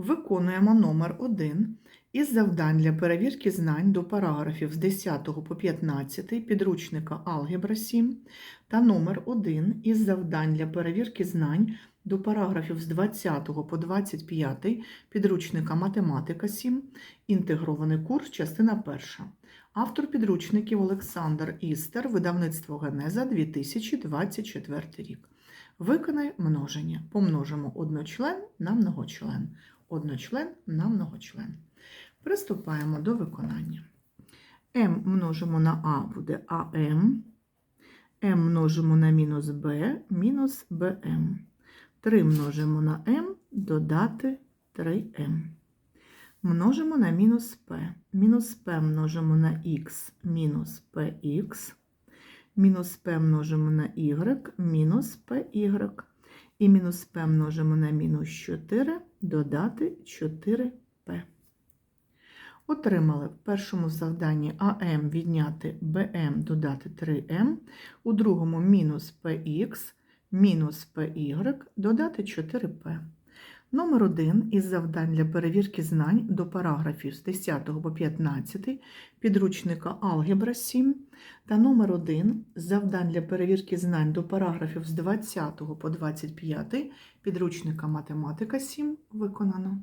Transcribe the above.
Виконуємо номер 1 із завдань для перевірки знань до параграфів з 10 по 15 підручника Алгебра 7 та номер 1 із завдань для перевірки знань до параграфів з 20 по 25 підручника Математика 7, інтегрований курс, частина 1. Автор підручників Олександр Істер, видавництво Генеза 2024 рік. Виконай множення. Помножимо одночлен на многочлен. Одночлен на многочлен. Приступаємо до виконання. m множимо на а буде АМ. m множимо на мінус b, мінус bm. 3 множимо на m, додати 3m. Множимо на мінус p. Мінус p множимо на x, мінус px. Мінус p множимо на y, мінус py. І мінус p множимо на мінус 4, додати 4p. Отримали в першому завданні АМ відняти БМ додати 3М, у другому мінус px, мінус py додати 4p. Номер 1 із завдань для перевірки знань до параграфів з 10 по 15 підручника Алгебра 7 та номер 1 з завдань для перевірки знань до параграфів з 20 по 25 підручника Математика 7 виконано.